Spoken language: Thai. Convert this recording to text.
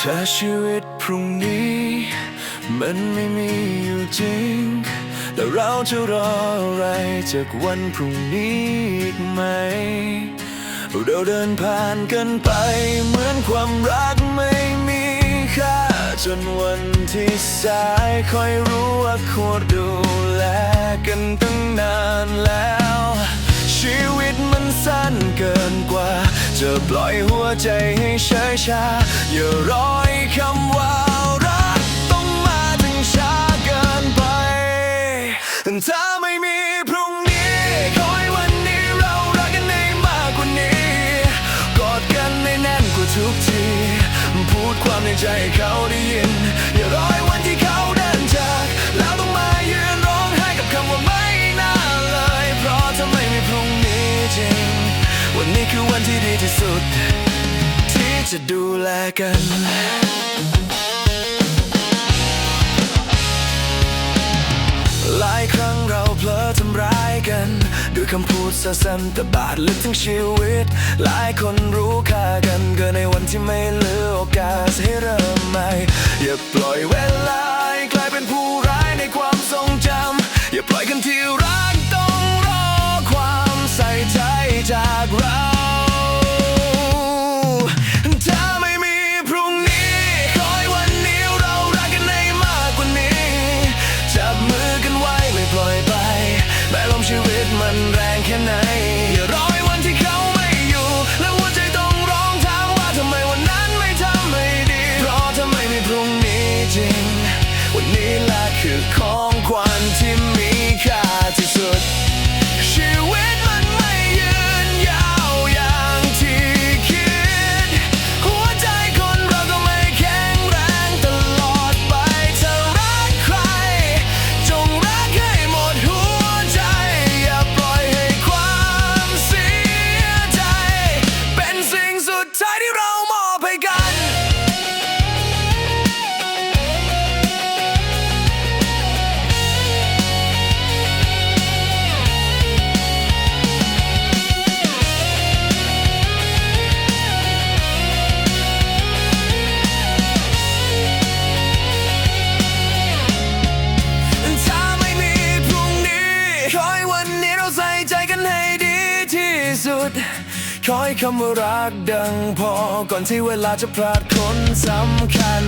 ถ้าชีวิตพรุ่งนี้ มันไม่มีอยู่จริง แล้วเราจะรออะไรจากวันพรุ่งนี้อีกไหม เราเดินผ่านกันไป เหมือนความรักไม่มีค่า จนวันที่สายค่อยรู้ว่าควรดูแลกันตั้งนานแล้ว ชีวิตมันสั้นเกินกว่า จะปล่อยหัวใจให้เฉยชา อย่ารอให้คำว่ารักต้องมาถึงช้าเกินไปถ้าไม่มีพรุ่งนี้ขอให้วันนี้เรารักกันในมากกว่านี้กอดกันในแน่นกว่าทุกที พูดความในใจให้เขาได้ยิน วันที่ดีที่สุด ที่จะดูแลกันหลายครั้งเราเผลอทำร้ายกัน ด้วยคำพูดสั้นๆแต่บาดลึกทั้งชีวิต หลายคนรู้ค่ากันเกินในวันที่ไม่เหลือโอกาสให้เริ่มใหม่ อย่าปล่อยเวลากลายเป็นผู้ร้ายในความทรงจำอย่าปล่อยกันที่รักต้องรอความใส่ใจจากเรา มันแรงแค่ไหนอย่ารอให้วันที่เขาไม่อยู่ แล้วหัวใจต้องร้องถามว่าทำไมวันนั้นไม่ทำให้ดี เพราะทำไม่มีพรุ่งนี้จริง วันนี้แหละคือ ที่สุด ขอให้คำว่ารักดังพอ ก่อนที่เวลาจะพลาดคนสำคัญ